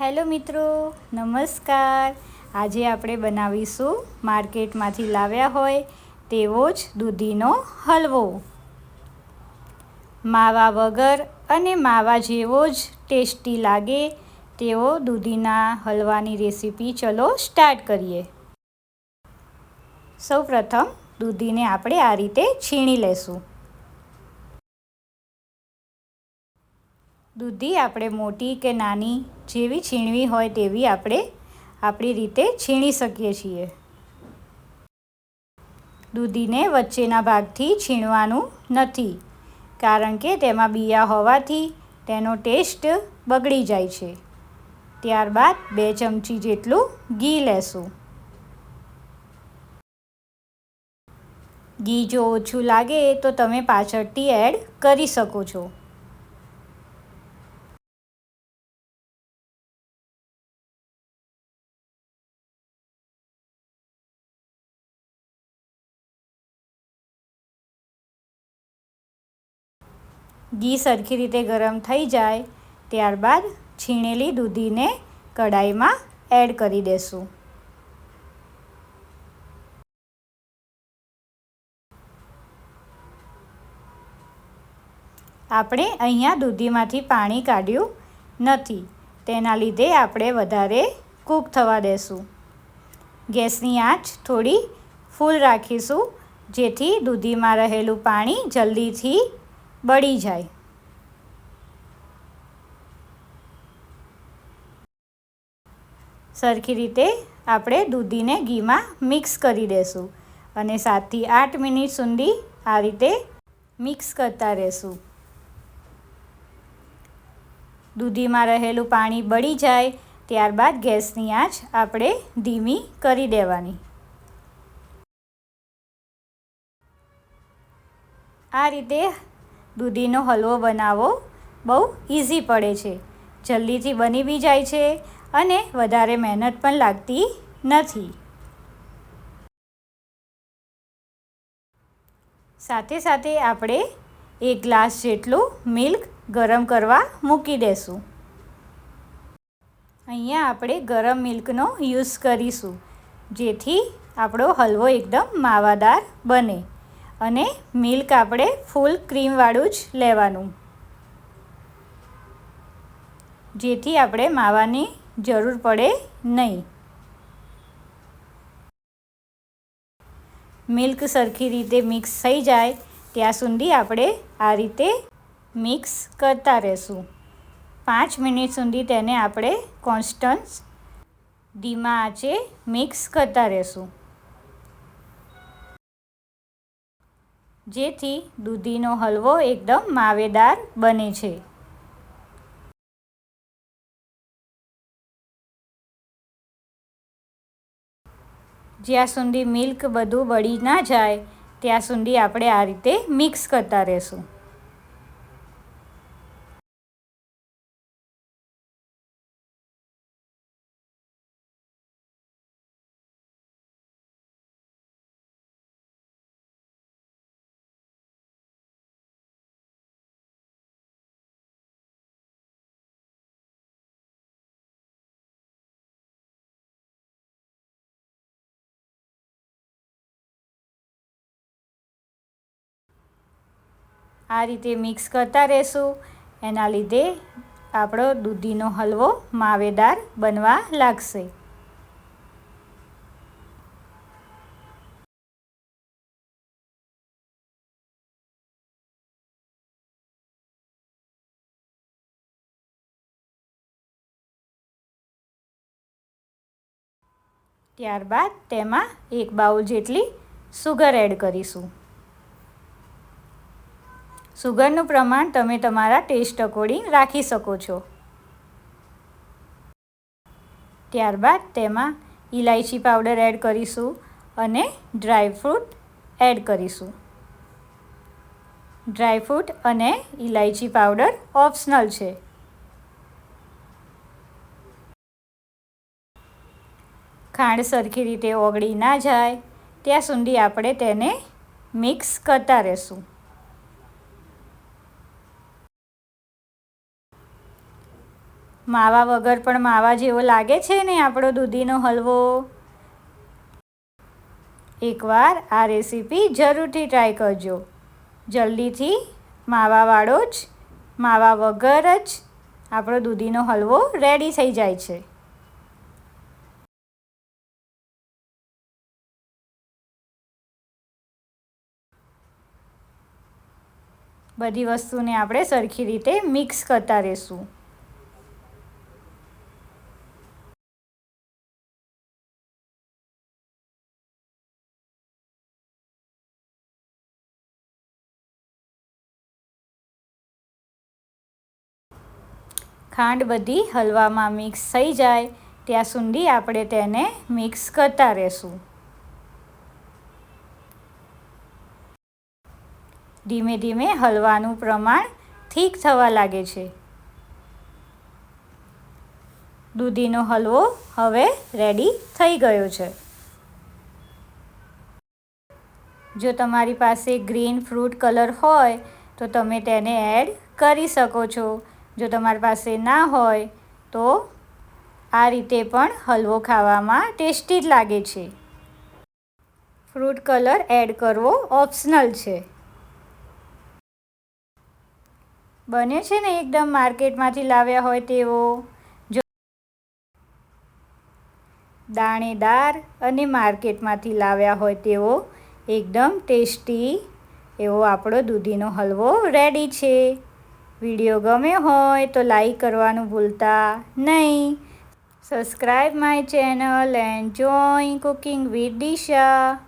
Hello મિત્રો, નમસ્કાર. આજે આપણે બનાવીશું માર્કેટમાંથી લાવ્યા હોય તેવો જ દૂધીનો હલવો. માવા વગર અને માવા જેવો જ ટેસ્ટી લાગે તેવો દૂધીના હલવાની રેસીપી ચલો સ્ટાર્ટ કરીએ. સૌપ્રથમ દૂધીને આપણે આ રીતે છીણી લેશું. દૂધી આપણે મોટી કે નાની જેવી છીણવી હોય તેવી આપણે આપણી રીતે છીણી શકીએ છીએ. દૂધીને વચ્ચેના ભાગથી છીણવાનું નથી, કારણ કે તેમાં બિયા હોવાથી તેનો ટેસ્ટ બગડી જાય છે. ત્યારબાદ બે ચમચી જેટલું ઘી લેશું. ઘી જો ઓછું લાગે તો તમે પાછળથી એડ કરી શકો છો. ઘી સરખી રીતે ગરમ થઈ જાય, ત્યારબાદ છીણેલી દૂધીને કઢાઈમાં એડ કરી દેશું. આપણે અહીંયા દૂધીમાંથી પાણી કાઢ્યું નથી, તેના લીધે આપણે વધારે કૂક થવા દેશું. ગેસની આંચ થોડી ફૂલ રાખીશું, જેથી દૂધીમાં રહેલું પાણી જલ્દીથી બળી જાય. સરખી રીતે આપણે દૂધીને ઘીમાં મિક્સ કરી દેશું અને સાતથી આઠ મિનિટ સુધી આ રીતે મિક્સ કરતા રહેશું. દૂધીમાં રહેલું પાણી બળી જાય ત્યારબાદ ગેસની આંચ આપણે ધીમી કરી દેવાની. આ રીતે દૂધીનો હલવો બનાવવો બહુ ઇઝી પડે છે. જલ્દીથી બની બી જાય છે અને વધારે મહેનત પણ લાગતી નથી. સાથે સાથે આપણે એક ગ્લાસ જેટલું મિલ્ક ગરમ કરવા મૂકી દેશું. અહીંયા આપણે ગરમ મિલ્કનો યુઝ કરીશું, જેથી આપણો હલવો એકદમ માવાદાર બને. અને મિલ્ક આપણે ફૂલ ક્રીમવાળું જ લેવાનું. જેથી આપણે માવાની જરૂર પડે નહીં. મિલ્ક સરખી રીતે મિક્સ થઈ જાય, ત્યાં સુધી આપણે આ રીતે મિક્સ કરતા રહેશું. પાંચ મિનિટ સુધી તેને આપણે કોન્સ્ટન્સ ધીમા આંચે મિક્સ કરતા રહેશું. જેથી દૂધીનો હલવો એકદમ માવેદાર બને છે. જ્યાં સુધી મિલ્ક બધું બળી ના જાય, ત્યાં સુધી આપણે આ રીતે મિક્સ કરતા રહેશું. આ રીતે મિક્સ કરતા રહેશું. એના લીધે આપણો દૂધીનો હલવો માવેદાર બનવા લાગશે. ત્યારબાદ તેમાં એક બાઉલ જેટલી સુગર એડ કરીશું. સુગરનું પ્રમાણ તમે તમારા ટેસ્ટ અકોર્ડિંગ રાખી શકો છો. ત્યારબાદ તેમાં ઇલાયચી પાવડર એડ કરીશું અને ડ્રાયફ્રૂટ એડ કરીશું. ડ્રાયફ્રૂટ અને ઇલાયચી પાવડર ઓપ્શનલ છે. ખાંડ સરખી રીતે ઓગળી ના જાય, ત્યાં સુધી આપણે તેને મિક્સ કરતા રહેશું. માવા વગર પણ માવા જેવો લાગે છે ને આપણો દૂધીનો હલવો? એકવાર આ રેસીપી જરૂરથી ટ્રાય કરજો. જલ્દીથી માવાવાળો જ, માવા વગર જ આપણો દૂધીનો હલવો રેડી થઈ જાય છે. બધી વસ્તુને આપણે સરખી રીતે મિક્સ કરતા રહીશું. ખાંડ બધી હલવામાં મિક્સ થઈ જાય, ત્યાં સુધી આપણે તેને મિક્સ કરતા રહેશું. ધીમે ધીમે હલવાનું પ્રમાણ ઠીક થવા લાગે છે. દૂધીનો હલવો હવે રેડી થઈ ગયો છે. જો તમારી પાસે ગ્રીન ફ્રૂટ કલર હોય, તો તમે તેને એડ કરી શકો છો. જો તમારી પાસે ના હોય, તો આ રીતે પણ હલવો ખાવામાં ટેસ્ટી જ લાગે છે. ફ્રૂટ કલર એડ કરવો ઓપ્શનલ છે. બને છે ને એકદમ માર્કેટમાંથી લાવ્યા હોય તેવો. જો દાણેદાર અને માર્કેટમાંથી લાવ્યા હોય તેવો, એકદમ ટેસ્ટી એવો આપણો દૂધીનો હલવો રેડી છે. વીડિયો ગમ્યો હોય તો લાઈક કરવાનું ભૂલતા નહીં. Subscribe my channel and join cooking with Disha.